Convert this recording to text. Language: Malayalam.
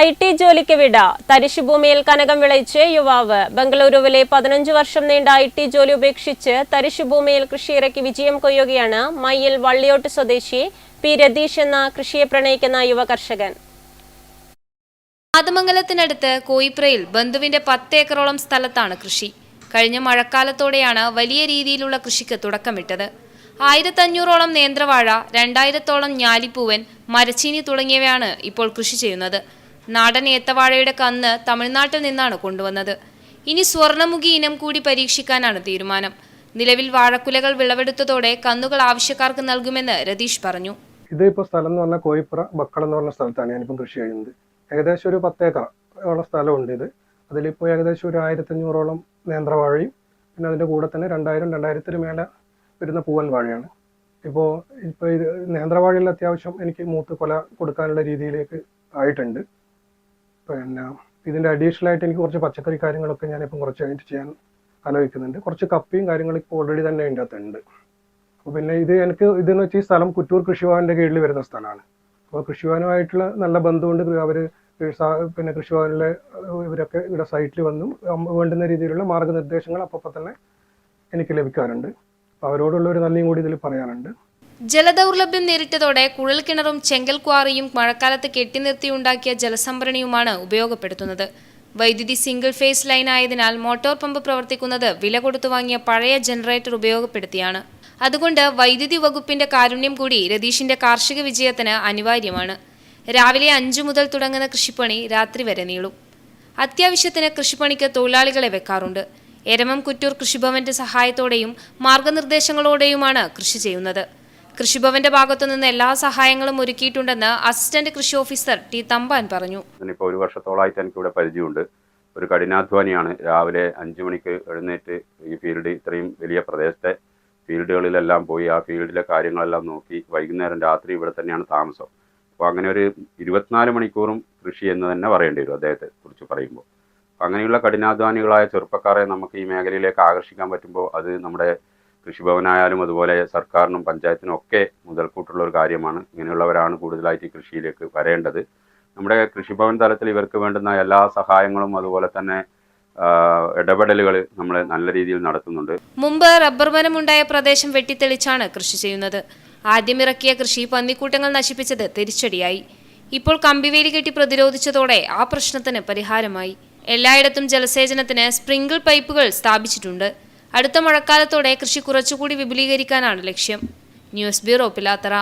ഐ ടി ജോലിക്ക് വിട. തരിശുഭൂമിയിൽ കനകം വിളയിച്ച് യുവാവ്. ബംഗളൂരുവിലെ പതിനഞ്ച് വർഷം നീണ്ട ഐ ടി ജോലി ഉപേക്ഷിച്ച് തരിശുഭൂമിയിൽ കൃഷിയിറക്കി വിജയം കൊയ്യുകയാണ് മയ്യിൽ വള്ളിയോട്ട് സ്വദേശി പി രതീഷ് എന്ന കൃഷിയെ പ്രണയിക്കുന്ന യുവ കർഷകൻ. ആദമംഗലത്തിനടുത്ത് കോയിപ്രയിൽ ബന്ധുവിന്റെ പത്ത് ഏക്കറോളം സ്ഥലത്താണ് കൃഷി. കഴിഞ്ഞ മഴക്കാലത്തോടെയാണ് വലിയ രീതിയിലുള്ള കൃഷിക്ക് തുടക്കമിട്ടത്. ആയിരത്തഞ്ഞൂറോളം നേന്ത്രവാഴ രണ്ടായിരത്തോളം ഞാലിപ്പൂവൻ മരച്ചീനി തുടങ്ങിയവയാണ് ഇപ്പോൾ കൃഷി ചെയ്യുന്നത്. നാടൻ ഏത്തവാഴയുടെ കന്ന് തമിഴ്നാട്ടിൽ നിന്നാണ് കൊണ്ടുവന്നത്. ഇനി സ്വർണമുഖി ഇനം കൂടി പരീക്ഷിക്കാനാണ് തീരുമാനം. നിലവിൽ വാഴക്കുലകൾ വിളവെടുത്തതോടെ കന്നുകൾ ആവശ്യക്കാർക്ക് നൽകുമെന്ന് രതീഷ് പറഞ്ഞു. ഇത് ഇപ്പോൾ സ്ഥലം എന്ന് പറഞ്ഞാൽ കോയിപ്പുറ ബക്കളം എന്ന് പറഞ്ഞ സ്ഥലത്താണ് ഞാനിപ്പം കൃഷി ചെയ്യുന്നത്. ഏകദേശം ഒരു പത്തേക്കർ ഉള്ള സ്ഥലമുണ്ട് ഇത്. അതിലിപ്പോൾ ഏകദേശം ഒരു ആയിരത്തഞ്ഞൂറോളം നേന്ത്രവാഴയും പിന്നെ അതിന്റെ കൂടെ തന്നെ രണ്ടായിരം രണ്ടായിരത്തിന് മേലെ വരുന്ന പൂവൻ വാഴയാണ്. ഇപ്പോ ഇപ്പോൾ ഇത് നേന്ത്രവാഴയിൽ അത്യാവശ്യം എനിക്ക് മൂത്ത് കൊല കൊടുക്കാനുള്ള രീതിയിലേക്ക് ആയിട്ടുണ്ട്. പിന്നെ ഇതിന്റെ അഡീഷണൽ ആയിട്ട് എനിക്ക് കുറച്ച് പച്ചക്കറി കാര്യങ്ങളൊക്കെ ഞാനിപ്പം കുറച്ച് കഴിഞ്ഞിട്ട് ചെയ്യാൻ ആലോചിക്കുന്നുണ്ട്. കുറച്ച് കപ്പിയും കാര്യങ്ങളും ഇപ്പോൾ ഓൾറെഡി തന്നെ അതിന്റെ അകത്തുണ്ട്. അപ്പോൾ പിന്നെ ഇത് എനിക്ക് ഇതെന്ന് വെച്ചാൽ ഈ സ്ഥലം കുറ്റൂർ കൃഷിഭവന്റെ കീഴിൽ വരുന്ന സ്ഥലമാണ്. അപ്പോൾ കൃഷിഭവനുമായിട്ടുള്ള നല്ല ബന്ധമുണ്ട്. അവർ പിന്നെ കൃഷിഭവനിലെ ഇവരൊക്കെ ഇവിടെ സൈറ്റിൽ വന്നും. വേണ്ടുന്ന രീതിയിലുള്ള മാർഗനിർദ്ദേശങ്ങൾ അപ്പോൾ തന്നെ എനിക്ക് ലഭിക്കാറുണ്ട്. അപ്പോൾ അവരോടുള്ള ഒരു നന്ദിയും കൂടി ഇതിൽ പറയാനുണ്ട്. ജലദൗർലഭ്യം നേരിട്ടതോടെ കുഴൽക്കിണറും ചെങ്കൽ ക്വാറിയും മഴക്കാലത്ത് കെട്ടിനിർത്തിയുണ്ടാക്കിയ ജലസംഭരണിയുമാണ് ഉപയോഗപ്പെടുത്തുന്നത്. വൈദ്യുതി സിംഗിൾ ഫേസ് ലൈൻ ആയതിനാൽ മോട്ടോർ പമ്പ് പ്രവർത്തിക്കുന്നത് വില കൊടുത്തു വാങ്ങിയ പഴയ ജനറേറ്റർ ഉപയോഗപ്പെടുത്തിയാണ്. അതുകൊണ്ട് വൈദ്യുതി വകുപ്പിന്റെ കാരുണ്യം കൂടി രതീഷിന്റെ കാർഷിക വിജയത്തിന് അനിവാര്യമാണ്. രാവിലെ അഞ്ചു മുതൽ തുടങ്ങുന്ന കൃഷിപ്പണി രാത്രി വരെ നീളും. അത്യാവശ്യത്തിന് കൃഷിപ്പണിക്ക് തൊഴിലാളികളെ വെക്കാറുണ്ട്. എരമം കുറ്റൂർ കൃഷിഭവന്റെ സഹായത്തോടെയും മാർഗനിർദ്ദേശങ്ങളോടെയുമാണ് കൃഷി ചെയ്യുന്നത്. കൃഷിഭവന്റെ ഭാഗത്തുനിന്ന് എല്ലാ സഹായങ്ങളും ഒരുക്കിയിട്ടുണ്ടെന്ന് അസിസ്റ്റന്റ് കൃഷി ഓഫീസർ ടി തമ്പാൻ പറഞ്ഞു. ഇപ്പോൾ ഒരു വർഷത്തോളമായിട്ട് എനിക്ക് ഇവിടെ പരിചയമുണ്ട്. ഒരു കഠിനാധ്വാനിയാണ്. രാവിലെ അഞ്ചു മണിക്ക് എഴുന്നേറ്റ് ഈ ഫീൽഡ് ഇത്രയും വലിയ പ്രദേശത്തെ ഫീൽഡുകളിലെല്ലാം പോയി ആ ഫീൽഡിലെ കാര്യങ്ങളെല്ലാം നോക്കി വൈകുന്നേരം രാത്രി ഇവിടെ തന്നെയാണ് താമസം. അപ്പോൾ അങ്ങനെ ഒരു ഇരുപത്തിനാല് മണിക്കൂറും കൃഷി എന്ന് തന്നെ പറയേണ്ടി വരും അദ്ദേഹത്തെ കുറിച്ച് പറയുമ്പോൾ. അങ്ങനെയുള്ള കഠിനാധ്വാനികളായ ചെറുപ്പക്കാരെ നമുക്ക് ഈ മേഖലയിലേക്ക് ആകർഷിക്കാൻ പറ്റുമ്പോൾ അത് നമ്മുടെ കൃഷിഭവനായാലും അതുപോലെ സർക്കാരിനും പഞ്ചായത്തിനും ഒക്കെ മുതൽക്കൂട്ടുള്ള ഒരു കാര്യമാണ്. ഇങ്ങനെയുള്ളവരാണ് കൂടുതലായിട്ട് കൃഷിയിലേക്ക് വരേണ്ടത്. നമ്മുടെ കൃഷിഭവൻ തലത്തിൽ ഇവർക്ക് വേണ്ടുന്ന എല്ലാ സഹായങ്ങളും അതുപോലെ തന്നെ ഇടപെടലുകൾ നമ്മൾ നല്ല രീതിയിൽ നടത്തുന്നുണ്ട്. മുമ്പ് റബ്ബർ വനമുണ്ടായ പ്രദേശം വെട്ടിത്തെളിച്ചാണ് കൃഷി ചെയ്യുന്നത്. ആദ്യം ഇറക്കിയ കൃഷി പന്നിക്കൂട്ടങ്ങൾ നശിപ്പിച്ചത് തിരിച്ചടിയായി. ഇപ്പോൾ കമ്പിവേലി കെട്ടി പ്രതിരോധിച്ചതോടെ ആ പ്രശ്നത്തിന് പരിഹാരമായി. എല്ലായിടത്തും ജലസേചനത്തിന് സ്പ്രിങ്കിൾ പൈപ്പുകൾ സ്ഥാപിച്ചിട്ടുണ്ട്. അടുത്ത മഴക്കാലത്തോടെ കൃഷി കുറച്ചുകൂടി വിപുലീകരിക്കാനാണ് ലക്ഷ്യം. News bureau Pilathara.